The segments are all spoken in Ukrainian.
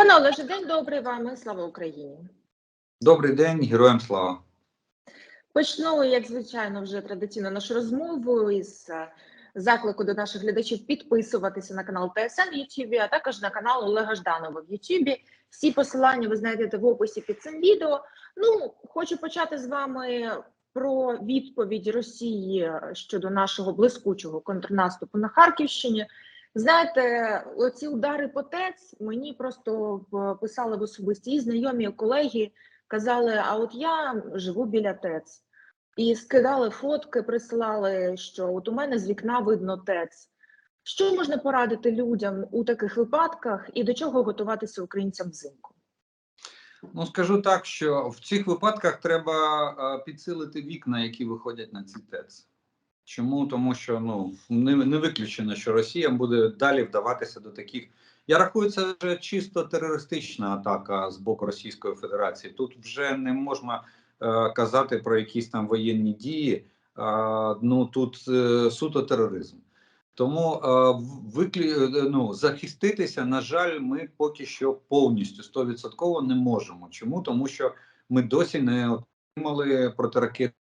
Пане Олеже, день добрий вам і слава Україні. Добрий день, героям слава. Почну, як звичайно, вже традиційно нашу розмову із е, заклику до наших глядачів підписуватися на канал ТСН в Ютубі, а також на канал Олега Жданова в Ютубі. Всі посилання ви знайдете в описі під цим відео. Ну, хочу почати з вами про відповідь Росії щодо нашого блискучого контрнаступу на Харківщині. Знаєте, оці удари по ТЕЦ мені просто писали в особисті знайомі колеги, казали: а от я живу біля ТЕЦ. І скидали фотки, присилали, що от у мене з вікна видно ТЕЦ. Що можна порадити людям у таких випадках і до чого готуватися українцям взимку? Ну скажу так, що в цих випадках треба е, підсилити вікна, які виходять на ці ТЕЦ. Чому? Тому що ну не, не виключено, що Росія буде далі вдаватися до таких. Я рахую, це вже чисто терористична атака з боку Російської Федерації. Тут вже не можна е, казати про якісь там воєнні дії. Е, ну тут е, суто тероризм. Тому е, виклі... е, ну, захиститися, на жаль, ми поки що повністю стовідсотково не можемо. Чому? Тому що ми досі не отримали протиракетних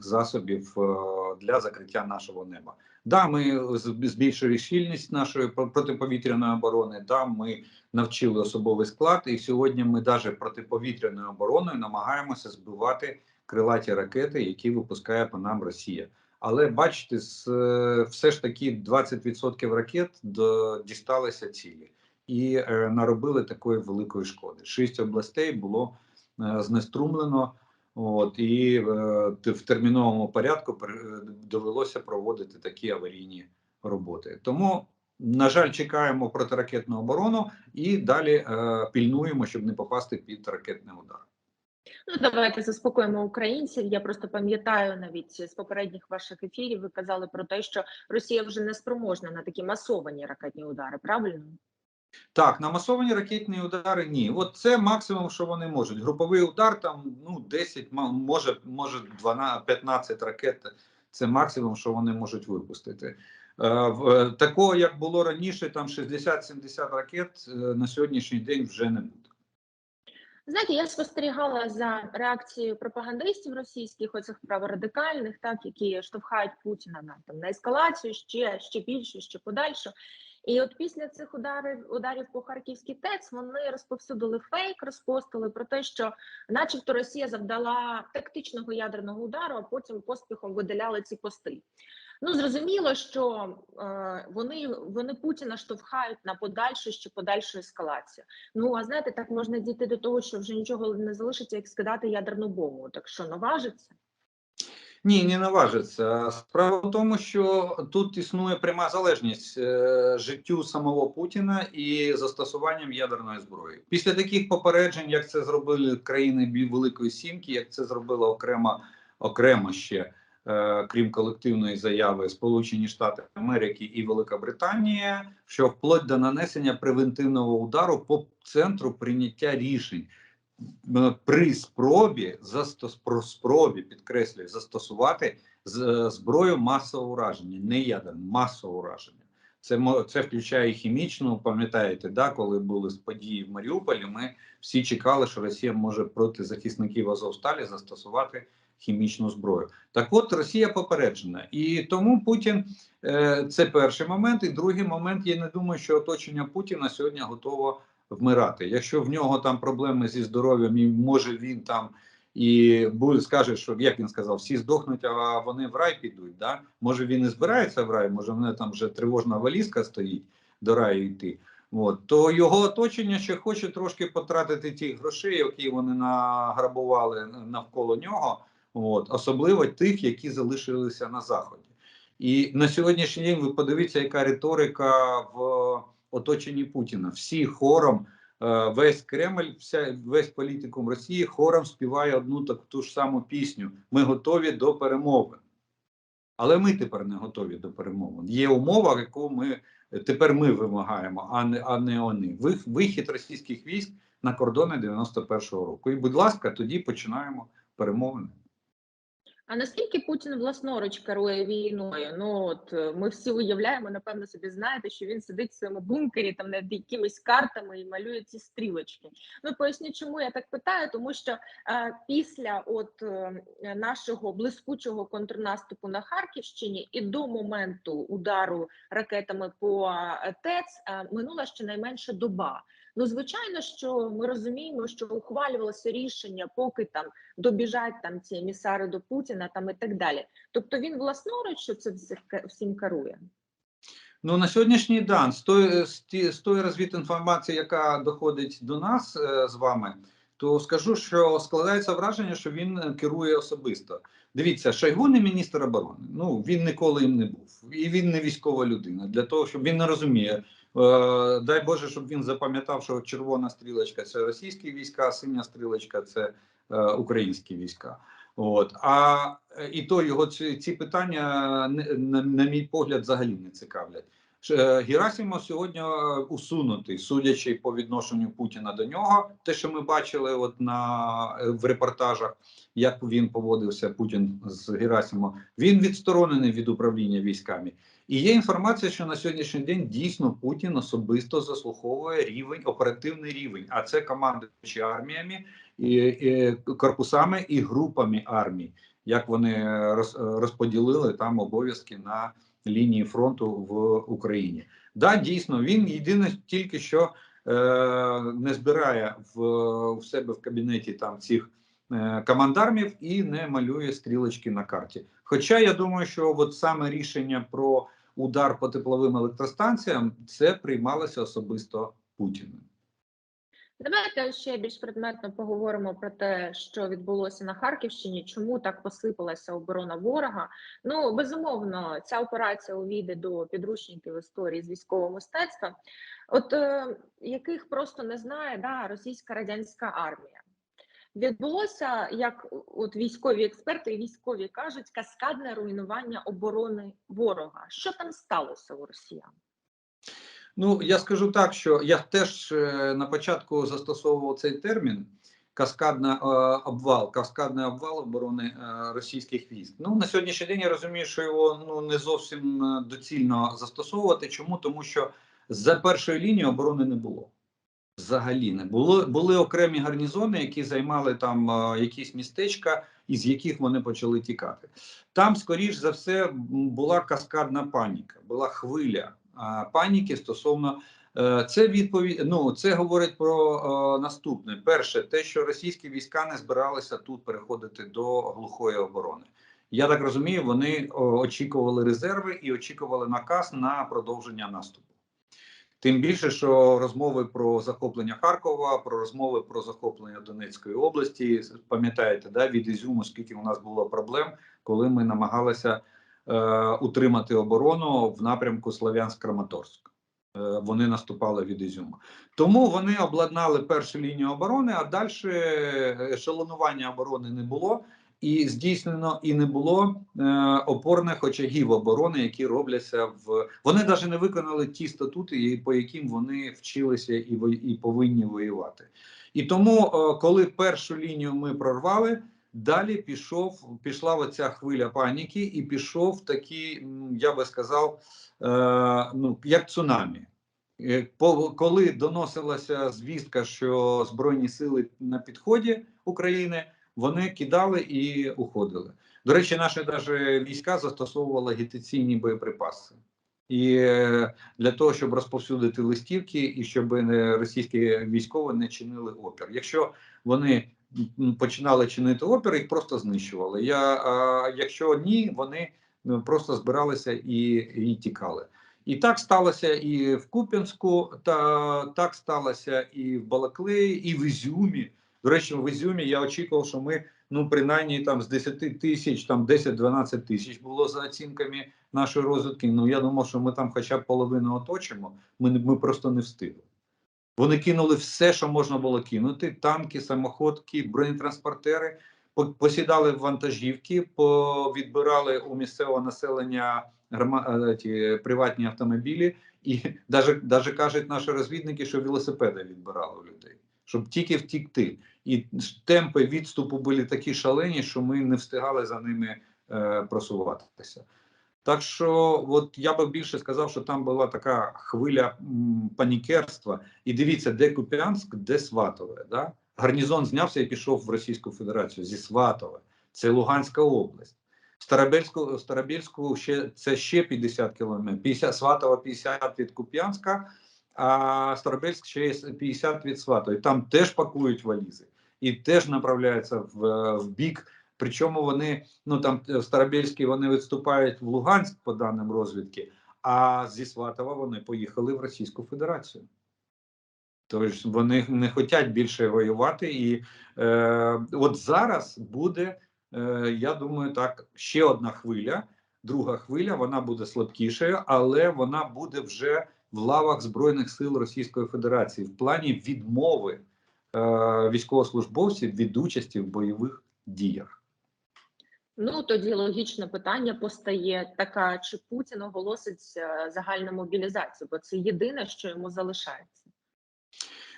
засобів е, для закриття нашого неба. Да, ми збільшили щільність нашої про- протиповітряної оборони. Да, ми навчили особовий склад, і сьогодні ми навіть протиповітряною обороною намагаємося збивати крилаті ракети, які випускає по нам Росія. Але бачите, все ж таки 20% ракет дісталися цілі і е, наробили такої великої шкоди. Шість областей було е, знеструмлено. От і е, в терміновому порядку е, довелося проводити такі аварійні роботи. Тому, на жаль, чекаємо протиракетну оборону і далі е, пільнуємо, щоб не попасти під ракетний удар. Ну, давайте заспокоїмо українців. Я просто пам'ятаю навіть з попередніх ваших ефірів. Ви казали про те, що Росія вже не спроможна на такі масовані ракетні удари. Правильно? Так, на масовані ракетні удари ні. От це максимум, що вони можуть. Груповий удар там ну 10, ма- може, може 12, 15 ракет. Це максимум, що вони можуть випустити. Е, в- е, Такого, як було раніше, там 60-70 ракет е, на сьогоднішній день вже не буде. Знаєте, я спостерігала за реакцією пропагандистів російських, оцих праворадикальних, так які штовхають Путіна на там на ескалацію ще ще більше, ще подальше. І от після цих ударів ударів по Харківській ТЕЦ вони розповсюдили фейк, розпостили про те, що, начебто, Росія завдала тактичного ядерного удару, а потім поспіхом видаляли ці пости. Ну зрозуміло, що е, вони вони Путіна штовхають на подальшу ще подальшу ескалацію. Ну а знаєте, так можна дійти до того, що вже нічого не залишиться, як скидати ядерну бомбу. Так що наважиться? Ні, не наважиться. Справа в тому, що тут існує пряма залежність е, життю самого Путіна і застосуванням ядерної зброї. Після таких попереджень, як це зробили країни Великої Сімки, як це зробила окремо окремо ще, е, крім колективної заяви, Сполучені Штати Америки і Велика Британія, що вплоть до нанесення превентивного удару по центру прийняття рішень при спробі застос про спробі підкреслюю застосувати з е, зброю масового ураження, не ядерну, масового ураження. Це це включає хімічну. Пам'ятаєте, да, коли були події в Маріуполі, ми всі чекали, що Росія може проти захисників Азовсталі застосувати хімічну зброю. Так, от Росія попереджена, і тому Путін е, це перший момент. І другий момент, я не думаю, що оточення Путіна сьогодні готово вмирати. Якщо в нього там проблеми зі здоров'ям, і може він там і буде скаже, що як він сказав, всі здохнуть, а вони в рай підуть. Да? Може він і збирається в рай, може в мене там вже тривожна валізка стоїть до раю йти. От то його оточення ще хоче трошки потратити ті грошей, які вони награбували навколо нього. От особливо тих, які залишилися на заході. І на сьогоднішній день ви подивіться, яка риторика в оточенні Путіна. Всі хором, е, весь Кремль, вся весь політикум Росії хором співає одну таку ту ж саму пісню. Ми готові до перемовин. Але ми тепер не готові до перемовин. Є умова, яку ми тепер ми вимагаємо, а не а не вони. Вихід російських військ на кордони 91-го року. І, будь ласка, тоді починаємо перемовини. А наскільки Путін власноруч керує війною? Ну от е, ми всі уявляємо, напевно, собі знаєте, що він сидить в своєму бункері там над якимись картами і малює ці стрілочки. Ну поясню, чому я так питаю, тому що е, після от е, нашого блискучого контрнаступу на Харківщині і до моменту удару ракетами по е, ТЕЦ е, минула щонайменше доба. Ну, звичайно, що ми розуміємо, що ухвалювалося рішення, поки там добіжать там ці емісари до Путіна, там і так далі. Тобто він власноруч, що це всім керує. Ну на сьогоднішній день з тої, з тої розвідінформації, яка доходить до нас е, з вами, то скажу, що складається враження, що він керує особисто. Дивіться, Шойгу не міністр оборони. Ну він ніколи їм не був, і він не військова людина. Для того, щоб він не розуміє. Е, дай Боже, щоб він запам'ятав, що червона стрілочка це російські війська, синя стрілочка це е, українські війська. От а і то його ці, ці питання на, на мій погляд взагалі не цікавлять. Е, Герасимов сьогодні усунутий, судячи по відношенню Путіна до нього. Те, що ми бачили, от на в репортажах, як він поводився Путін з Герасимом, він відсторонений від управління військами. І є інформація, що на сьогоднішній день дійсно Путін особисто заслуховує рівень оперативний рівень, а це командуючи арміями і, і корпусами і групами армій, як вони роз- розподілили там обов'язки на лінії фронту в Україні. Да, дійсно, він єдине тільки що е, не збирає в, в себе в кабінеті там цих е, командармів і не малює стрілочки на карті. Хоча я думаю, що от саме рішення про удар по тепловим електростанціям це приймалося особисто Путіним. Давайте ще більш предметно поговоримо про те, що відбулося на Харківщині, чому так посипалася оборона ворога. Ну безумовно, ця операція увійде до підручників історії з військового мистецтва, от е, яких просто не знає да, російська радянська армія. Відбулося, як от військові експерти і військові кажуть, каскадне руйнування оборони ворога. Що там сталося у росіян? Ну я скажу так, що я теж е, на початку застосовував цей термін каскадна е, обвал, каскадний обвал оборони е, російських військ. Ну на сьогоднішній день я розумію, що його ну не зовсім е, доцільно застосовувати. Чому тому, що за першої лінії оборони не було. Взагалі не було. Були окремі гарнізони, які займали там якісь містечка, із яких вони почали тікати. Там, скоріш за все, була каскадна паніка, була хвиля паніки стосовно. е, Це відповідь. Ну це говорить про е, наступне: перше, те, що російські війська не збиралися тут переходити до глухої оборони. Я так розумію, вони очікували резерви і очікували наказ на продовження наступу. Тим більше, що розмови про захоплення Харкова, про розмови про захоплення Донецької області, пам'ятаєте, да, від Ізюму, скільки у нас було проблем, коли ми намагалися е, утримати оборону в напрямку Слов'янськ-Краматорськ. Е, вони наступали від Ізюму. Тому вони обладнали першу лінію оборони, а далі ешелонування оборони не було. І здійснено і не було е, опорних очагів оборони, які робляться в вони навіть не виконали ті статути, по яким вони вчилися і і повинні воювати. І тому, е, коли першу лінію ми прорвали, далі пішов пішла оця хвиля паніки, і пішов такий, я би сказав, е, ну як цунамі. Е, Коли доносилася звістка, що збройні сили на підході України вони кидали і уходили. До речі, наші даже війська застосовували агітаційні боєприпаси. І е, для того, щоб розповсюдити листівки, і щоб російські військові не чинили опір. Якщо вони починали чинити опір, їх просто знищували. Я, а, якщо ні, вони ну, просто збиралися і, і тікали. І так сталося і в Куп'янську, та так сталося і в Балаклеї, і в Ізюмі. До речі, в Ізюмі я очікував, що ми ну принаймні там з 10 тисяч, там 10-12 тисяч було за оцінками нашої розвідки. Ну я думав, що ми там хоча б половину оточимо. Ми ми просто не встигли. Вони кинули все, що можна було кинути: танки, самоходки, бронетранспортери, посідали в вантажівки, відбирали у місцевого населення е, ті, приватні автомобілі, і навіть, кажуть наші розвідники, що велосипеди відбирали у людей, щоб тільки втікти. І темпи відступу були такі шалені, що ми не встигали за ними е, просуватися. Так що, от я би більше сказав, що там була така хвиля м, панікерства. І дивіться, де Куп'янськ, де Сватове. Да? Гарнізон знявся і пішов в Російську Федерацію зі Сватове. Це Луганська область. Старобельську, Старобельську ще це ще 50 кілометрів. 50, Сватова 50 від Куп'янська, а Старобельськ ще 50 від Сватова. І там теж пакують валізи і теж направляються в, в бік. Причому вони ну там в Старобельській вони відступають в Луганськ по даним розвідки, а зі Сватова вони поїхали в Російську Федерацію. Тобто вони не хочуть більше воювати, і е, от зараз буде, е, я думаю, так, ще одна хвиля, друга хвиля, вона буде слабкішою, але вона буде вже в лавах Збройних сил Російської Федерації в плані відмови е, військовослужбовців від участі в бойових діях. Ну тоді логічне питання постає така: чи Путін оголосить е, загальну мобілізацію? Бо це єдине, що йому залишається.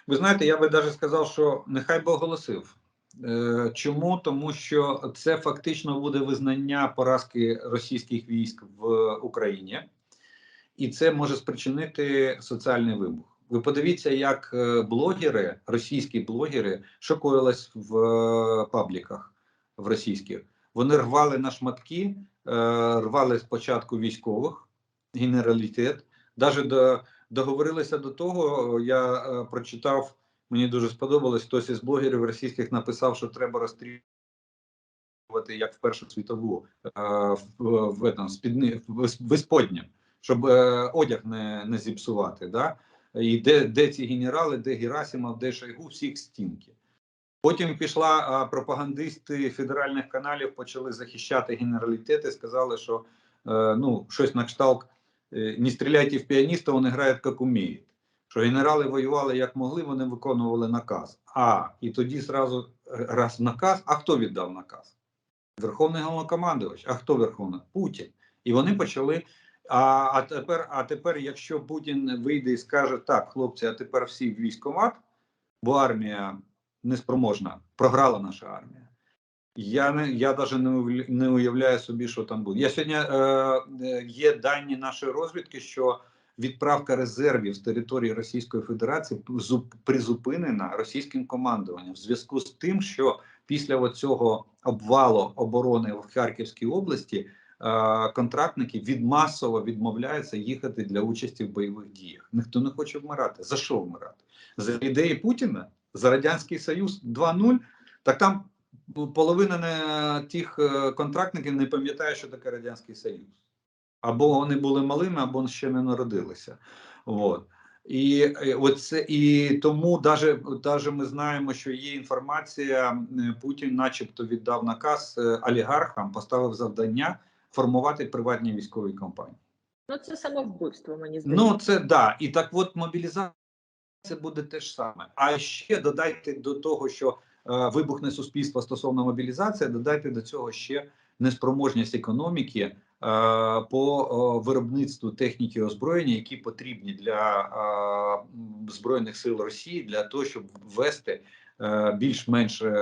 Ви знаєте, я би навіть сказав, що нехай би оголосив. Е, Чому? Тому що це фактично буде визнання поразки російських військ в Україні, і це може спричинити соціальний вибух. Ви подивіться, як е, блогери, російські блогери, що в е, пабліках в російських. Вони рвали на шматки, е, рвали спочатку військових, генералітет, навіть до, договорилися до того. Я е, прочитав, мені дуже сподобалось. Хтось із блогерів російських написав, що треба розстрілювати як в Першу світову е, в, в, в, в, безподням, щоб е, одяг не, не зіпсувати. Да? І де, де ці генерали, де Герасимов, де Шойгу, всіх стінки. Потім пішла пропагандисти федеральних каналів, почали захищати генералітети, сказали, що е, ну щось на кшталт е, не стріляйте в піаніста, вони грають як уміють. Що генерали воювали як могли, вони виконували наказ. А і тоді зразу е, раз наказ. А хто віддав наказ? Верховний головнокомандувач. А хто верховний? Путін. І вони почали. А, а тепер, а тепер, якщо Путін вийде і скаже так, хлопці, а тепер всі в військкомат, бо армія неспроможна, програла наша армія. Я не я навіть не не уявляю собі, що там буде. Я сьогодні е, е, є дані нашої розвідки, що відправка резервів з території Російської Федерації зуп- призупинена російським командуванням в зв'язку з тим, що після цього обвалу оборони в Харківській області е, контрактники від масово відмовляються їхати для участі в бойових діях. Ніхто не хоче вмирати. За що вмирати? За ідеї Путіна? За Радянський Союз 2.0? Так там половина не, тих е, контрактників не пам'ятає, що таке Радянський Союз. Або вони були малими, або ще не народилися. От. І, е, оце, і тому даже, ми знаємо, що є інформація, Путін начебто віддав наказ олігархам, поставив завдання формувати приватні військові компанії. Ну це самовбивство, мені здається. Ну, це да. І так от мобілізація буде те ж саме. А ще додайте до того, що е, вибухне суспільство стосовно мобілізації, додайте до цього ще неспроможність економіки е, по е, виробництву техніки і озброєння, які потрібні для е, збройних сил Росії для того, щоб ввести е, більш-менш е,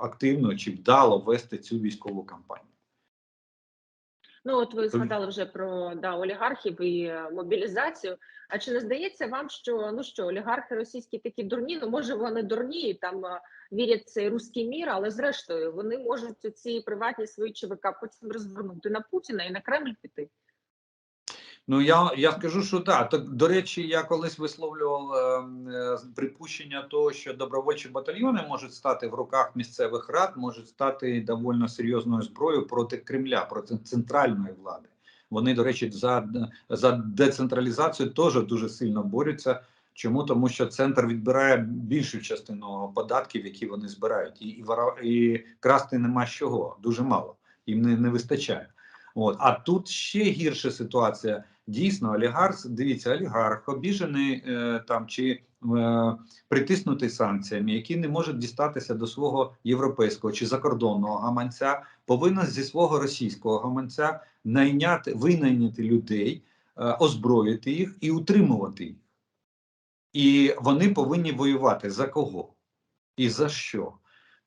активно чи вдало ввести цю військову кампанію. Ну, от ви згадали вже про да, олігархів і е, мобілізацію. А чи не здається вам, що ну що олігархи російські такі дурні? Ну може вони дурні і там е, вірять цей руський мір, але зрештою вони можуть ці приватні свої ЧВК потім розвернути на Путіна і на Кремль піти. Ну я, я скажу, що так. Так до речі, я колись висловлював е, е, припущення того, що добровольчі батальйони можуть стати в руках місцевих рад, можуть стати довольно серйозною зброєю проти Кремля, проти центральної влади. Вони, до речі, за, за децентралізацію теж дуже сильно борються. Чому тому, що центр відбирає більшу частину податків, які вони збирають, і і, і красти нема з чого, дуже мало їм не, не вистачає. От а тут ще гірша ситуація. Дійсно, олігарх, дивіться, олігарх обіжений е, там чи е, притиснутий санкціями, які не можуть дістатися до свого європейського чи закордонного гаманця, повинен зі свого російського гаманця найняти винайняти людей, е, озброїти їх і утримувати їх. І вони повинні воювати за кого? і за що.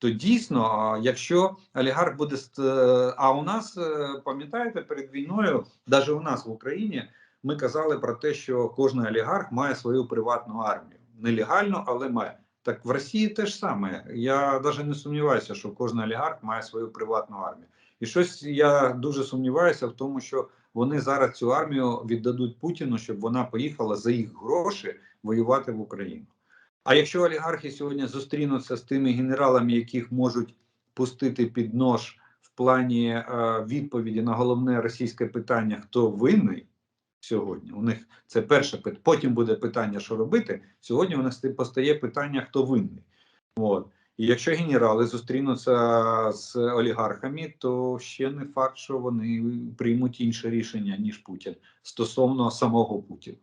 То дійсно, якщо олігарх буде е, а у нас е, пам'ятаєте перед війною, навіть у нас в Україні, ми казали про те, що кожен олігарх має свою приватну армію. Нелегально, але має. Так в Росії теж саме. Я навіть не сумніваюся, що кожен олігарх має свою приватну армію. І щось я дуже сумніваюся в тому, що вони зараз цю армію віддадуть Путіну, щоб вона поїхала за їх гроші воювати в Україну. А якщо олігархи сьогодні зустрінуться з тими генералами, яких можуть пустити під нож в плані е, відповіді на головне російське питання, хто винний сьогодні, у них це перше питання. Потім буде питання, що робити. Сьогодні у нас постає питання, хто винний. От. І якщо генерали зустрінуться з олігархами, то ще не факт, що вони приймуть інше рішення ніж Путін стосовно самого Путіна.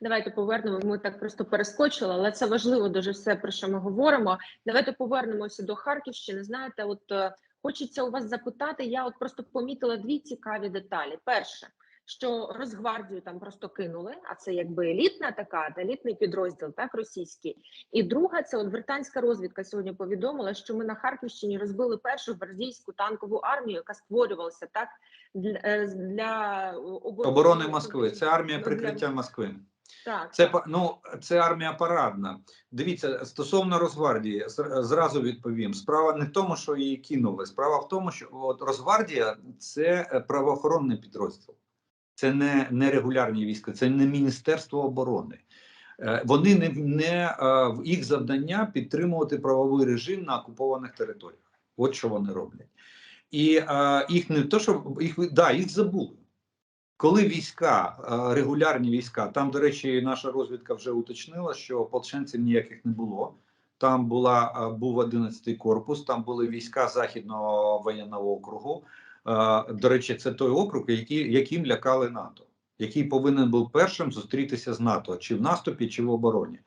Давайте повернемо. Ми так просто перескочили, але це важливо дуже все про що ми говоримо. Давайте повернемося до Харківщини. Знаєте, от е, хочеться у вас запитати. Я от просто помітила дві цікаві деталі. Перше, що Росгвардію там просто кинули, а це якби елітна така, елітний підрозділ, так російський. І друга, це от британська розвідка сьогодні повідомила, що ми на Харківщині розбили першу гвардійську танкову армію, яка створювалася так для, е, для оборони, Оборони Москви. Це армія прикриття для- Москви. Так, Це ну це армія парадна. Дивіться, стосовно Росгвардії, зразу відповім. Справа не в тому, що її кинули. Справа в тому, що от Росгвардія це е, правоохоронний підрозділ, це не, не регулярні війська, це не Міністерство оборони. Е, Вони не, не е, в їх завдання підтримувати правовий режим на окупованих територіях. От що вони роблять. І е, їх не то, що їх да, їх забули. Коли війська, регулярні війська, там, до речі, наша розвідка вже уточнила, що ополченців ніяких не було. Там була був 11-й корпус, там були війська Західного воєнного округу. До речі, це той округ, який, яким лякали НАТО, який повинен був першим зустрітися з НАТО, чи в наступі, чи в обороні.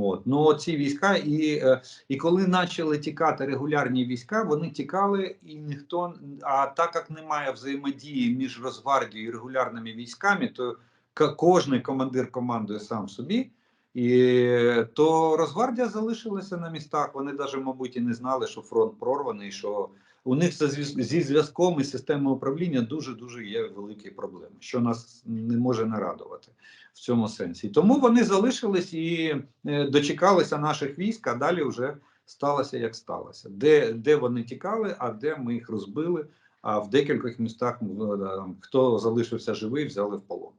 От. Ну, ці війська, і, е, і коли почали тікати регулярні війська, вони тікали, і ніхто. А так як немає взаємодії між Росгвардією і регулярними військами, то к- кожний командир командує сам собі. І то Росгвардія залишилася на містах. Вони навіть, мабуть, і не знали, що фронт прорваний, що у них зв'яз- зі зв'язком і системою управління дуже дуже є великі проблеми, що нас не може не радувати в цьому сенсі. Тому вони залишились і е, дочекалися наших військ, а далі вже сталося як сталося. Де, де вони тікали, а де ми їх розбили. А в декількох містах е, хто залишився живий, взяли в полон.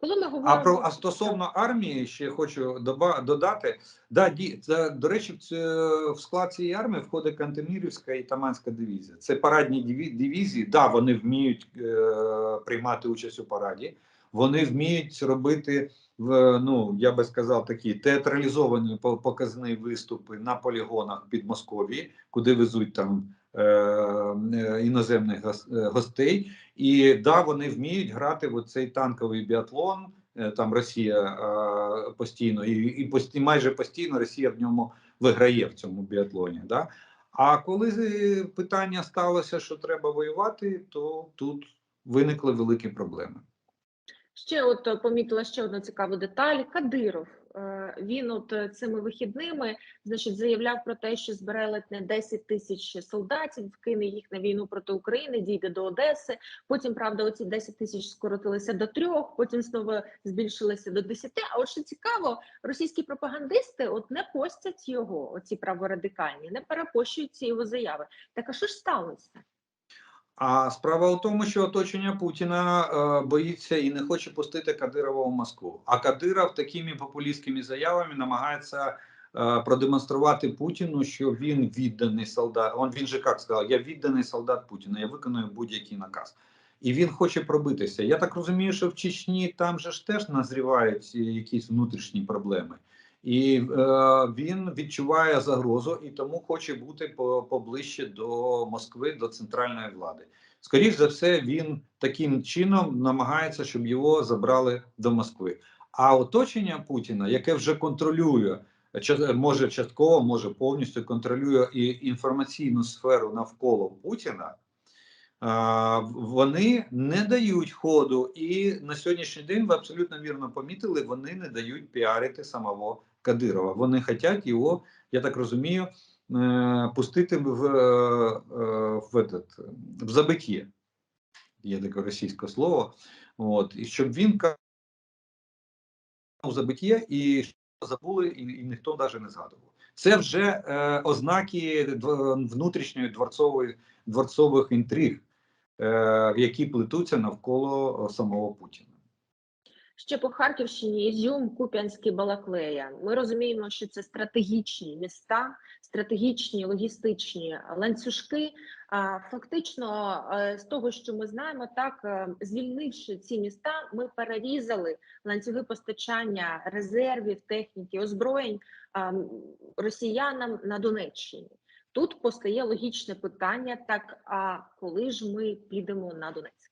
Коли ми говоримо А про а стосовно армії, ще хочу доба, додати. Да, ді, це, до речі, в, це, в склад цієї армії входить Кантемірівська і Таманська дивізія. Це парадні дивізії. Да, вони вміють е, приймати участь у параді. Вони вміють робити в ну я би сказав такі театралізовані по- показні виступи на полігонах під Московії, куди везуть там іноземних гос- е, гостей. І да, вони вміють грати в цей танковий біатлон. Е, Там Росія е, постійно і, і пості, майже постійно Росія в ньому виграє в цьому біатлоні. Да? А коли е, питання сталося, що треба воювати, то тут виникли великі проблеми. Ще от е, помітила ще одну цікаву деталь. Кадиров е, він от е, цими вихідними значить заявляв про те, що збере ледь не 10 тисяч солдатів, вкине їх на війну проти України, дійде до Одеси. Потім правда, оці 10 тисяч скоротилися до трьох, потім знову збільшилися до 10. А от що цікаво, російські пропагандисти от не постять його, оці праворадикальні, не перепощують ці його заяви. Так а що ж сталося? А справа в тому, що оточення Путіна е, боїться і не хоче пустити Кадирова в Москву. А Кадиров такими популістськими заявами намагається е, продемонструвати Путіну, що він відданий солдат. Он він же як сказав: я відданий солдат Путіна, я виконую будь-який наказ. І він хоче пробитися. Я так розумію, що в Чечні там же ж теж назрівають якісь внутрішні проблеми. І е, він відчуває загрозу і тому хоче бути поближче до Москви, до центральної влади. Скоріше за все, він таким чином намагається, щоб його забрали до Москви. А оточення Путіна, яке вже контролює, може частково, може повністю контролює і інформаційну сферу навколо Путіна. Вони не дають ходу, і на сьогоднішній день ви абсолютно вірно помітили, вони не дають піарити самого Кадирова. Вони хочуть його, я так розумію, е, пустити в, е, в, этот, в забиття. Є таке російське слово. От, і щоб він забиття і забули, і, і ніхто навіть не згадував. Це вже е, ознаки внутрішньої дворцової дворцових інтриг, е, які плетуться навколо е, самого Путіна. Ще по Харківщині Ізюм, Куп'янський, Балаклея. Ми розуміємо, що це стратегічні міста, стратегічні логістичні ланцюжки. Фактично, е, з того, що ми знаємо, так е, звільнивши ці міста, ми перерізали ланцюги постачання резервів, техніки, озброєнь росіянам на Донеччині. Тут постає логічне питання: так а коли ж ми підемо на Донецьк?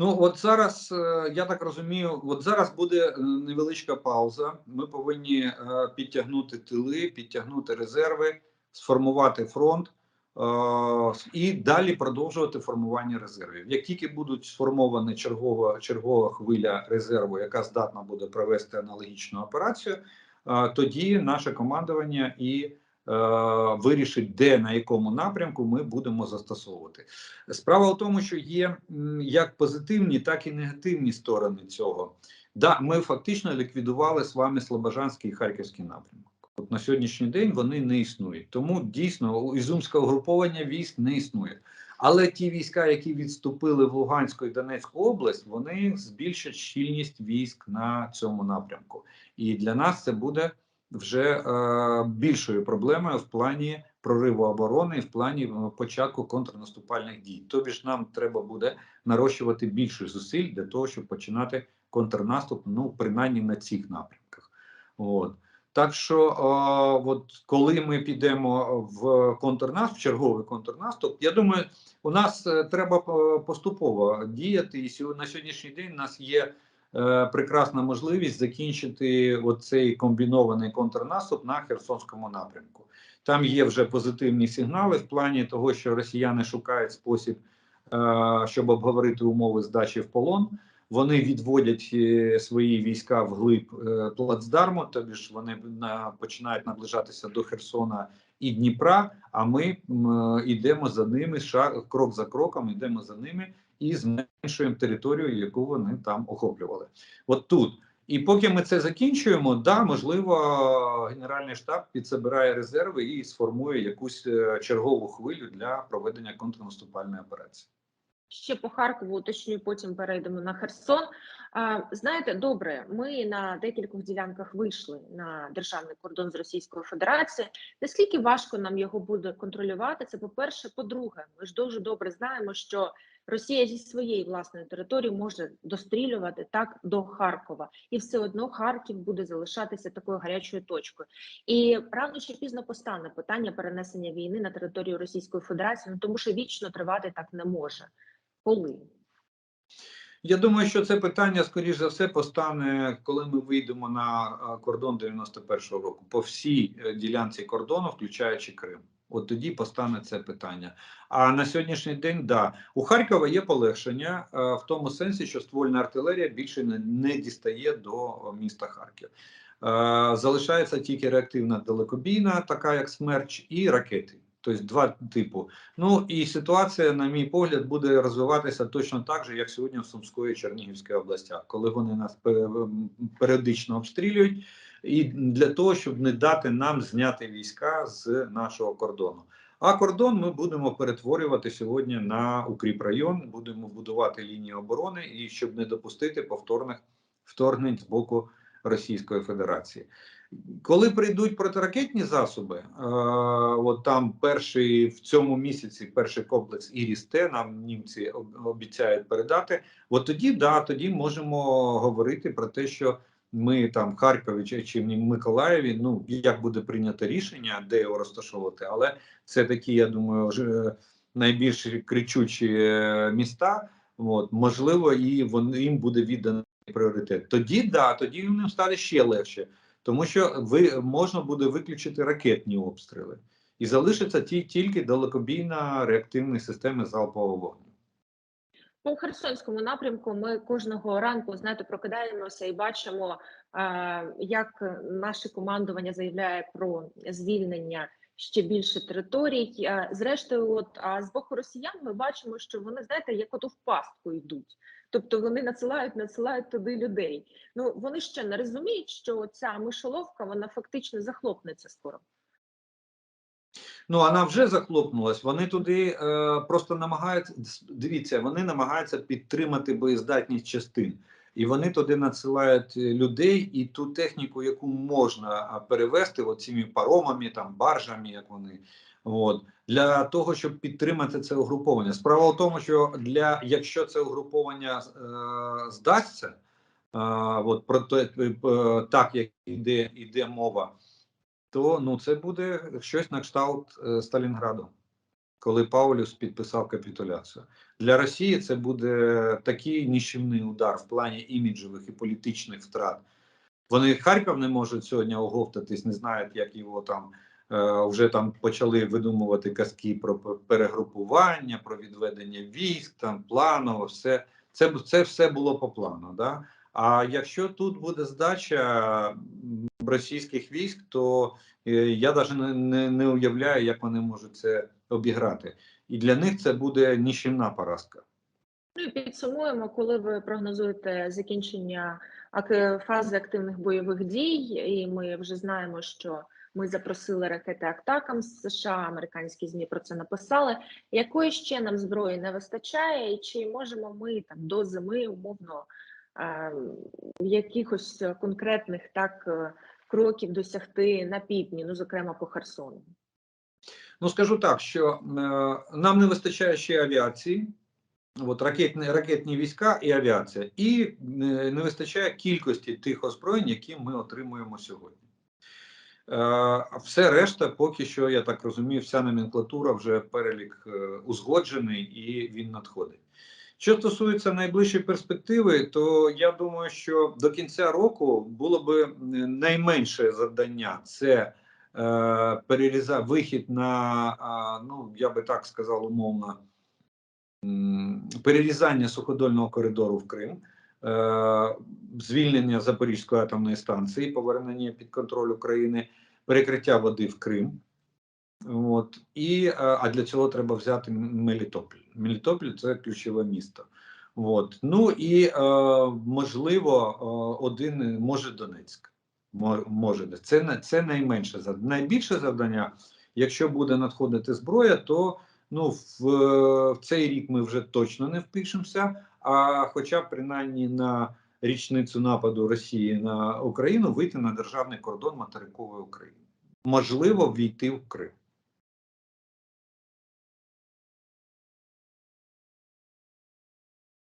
Ну от зараз е, я так розумію, от зараз буде е, невеличка пауза. Ми повинні е, підтягнути тили, підтягнути резерви, сформувати фронт і далі продовжувати формування резервів. Як тільки будуть сформовані чергова чергова хвиля резерву, яка здатна буде провести аналогічну операцію, тоді наше командування і вирішить, де на якому напрямку ми будемо застосовувати. Справа в тому, що є як позитивні, так і негативні сторони цього. Да, ми фактично ліквідували з вами Слобожанський і Харківський напрямок. От на сьогоднішній день вони не існують. Тому дійсно ізюмське угруповання військ не існує. Але ті війська, які відступили в Луганську і Донецьку область, вони збільшать щільність військ на цьому напрямку. І для нас це буде вже е, більшою проблемою в плані прориву оборони, і в плані е, початку контрнаступальних дій. Тобі ж нам треба буде нарощувати більше зусиль для того, щоб починати контрнаступ, ну принаймні на цих напрямках. От. Так що, е, от коли ми підемо в контрнаступ, в черговий контрнаступ, я думаю, у нас треба поступово діяти. І на сьогоднішній день у нас є прекрасна можливість закінчити оцей комбінований контрнаступ на Херсонському напрямку. Там є вже позитивні сигнали в плані того, що росіяни шукають спосіб, е, щоб обговорити умови здачі в полон. Вони відводять е, свої війська вглиб е, плацдарму, тобі ж вони починають наближатися до Херсона і Дніпра. А ми йдемо за ними, крок за кроком, йдемо за ними і зменшуємо територію, яку вони там охоплювали. От тут. І поки ми це закінчуємо, да, можливо, Генеральний штаб підсобирає резерви і сформує якусь е, чергову хвилю для проведення контрнаступальної операції. Ще по Харкову уточню, потім перейдемо на Херсон. Знаєте, добре, ми на декількох ділянках вийшли на державний кордон з Російською Федерацією. Наскільки важко нам його буде контролювати? Це по-перше, по-друге, ми ж дуже добре знаємо, що Росія зі своєї власної території може дострілювати так до Харкова, і все одно Харків буде залишатися такою гарячою точкою. І рано чи пізно постане питання перенесення війни на територію Російської Федерації, ну тому що вічно тривати так не може. Коли? Я думаю, що це питання, скоріш за все, постане, коли ми вийдемо на кордон 91-го року, по всій е, ділянці кордону, включаючи Крим. От тоді постане це питання. А на сьогоднішній день, да, у Харкова є полегшення е, в тому сенсі, що ствольна артилерія більше не, дістає до міста Харків. Е, залишається тільки реактивна далекобійна, така як смерч, і ракети. Тобто два типу. Ну і ситуація, на мій погляд, буде розвиватися точно так же, як сьогодні в Сумської і Чернігівській областях, коли вони нас періодично обстрілюють, і для того, щоб не дати нам зняти війська з нашого кордону. А кордон ми будемо перетворювати сьогодні на укріпрайон, будемо будувати лінії оборони, і щоб не допустити повторних вторгнень з боку Російської Федерації. Коли прийдуть протиракетні засоби, е, от там перший в цьому місяці перший комплекс Іріс-Т нам німці об- обіцяють передати. От тоді да, тоді можемо говорити про те, що ми там в Харкові чи, в Миколаєві. Ну як буде прийнято рішення, де його розташовувати, але це такі, я думаю, ж, е, найбільш кричучі е, міста. От можливо, і вони їм буде відданий пріоритет. Тоді да, тоді їм стане ще легше тому що ви можна буде виключити ракетні обстріли. і залишиться ті тільки далекобійна реактивні системи залпового вогню. По Херсонському напрямку ми кожного ранку знаєте, прокидаємося і бачимо, як наше командування заявляє про звільнення ще більше територій. Зрештою, от а з боку росіян ми бачимо, що вони знаєте, як ото в пастку йдуть. Тобто вони надсилають, надсилають туди людей. Ну вони ще не розуміють, що ця мишоловка вона фактично захлопнеться скоро. Ну вона вже захлопнулась. Вони туди е, просто намагаються дивіться, вони намагаються підтримати боєздатність частин, і вони туди надсилають е, людей і ту техніку, яку можна перевести оціми паромами, там баржами, як вони. От для того, щоб підтримати це угруповання. Справа в тому, що для якщо це угруповання е, здасться, е, от про те, так як іде, іде мова то ну це буде щось на кшталт е, Сталінграду, коли Паулюс підписав капітуляцію. Для Росії це буде такий ніщівний удар в плані іміджових і політичних втрат. Вони Харків не можуть сьогодні оговтатись, не знають, як його там е, вже там почали видумувати казки про перегрупування, про відведення військ, там планово, все це, це все було по плану. Да? А якщо тут буде здача російських військ, то е, я навіть не, не, не уявляю, як вони можуть це обіграти. І для них це буде ніщівна поразка. Ну і підсумуємо, коли ви прогнозуєте закінчення фази активних бойових дій, і ми вже знаємо, що ми запросили ракети Актакам з США, американські змі про це написали. Якої ще нам зброї не вистачає, і чи можемо ми там до зими умовно якихось конкретних так е, кроків досягти на півдні, ну зокрема по Херсону? Ну скажу так, що е, нам не вистачає ще авіації, от ракетні, ракетні війська і авіація, і е, не вистачає кількості тих озброєнь, які ми отримуємо сьогодні. Все решта, поки що, я так розумію, вся номенклатура вже перелік узгоджений і він надходить. Що стосується найближчої перспективи, то я думаю, що до кінця року було би е, найменше завдання це е, переріза вихід на а, ну я би так сказав умовно перерізання суходольного коридору в Крим, е, звільнення Запорізької атомної станції, повернення під контроль України, перекриття води в Крим. От і е, а для цього треба взяти Мелітополь. Мелітополь це ключове місто. От ну і е, можливо, е, один може Донецьк. Мо- Може, це це найменше завдання. Найбільше завдання, якщо буде надходити зброя, то ну в, в цей рік ми вже точно не впишемося. А хоча б принаймні на річницю нападу Росії на Україну вийти на державний кордон материкової України, можливо, війти в Крим.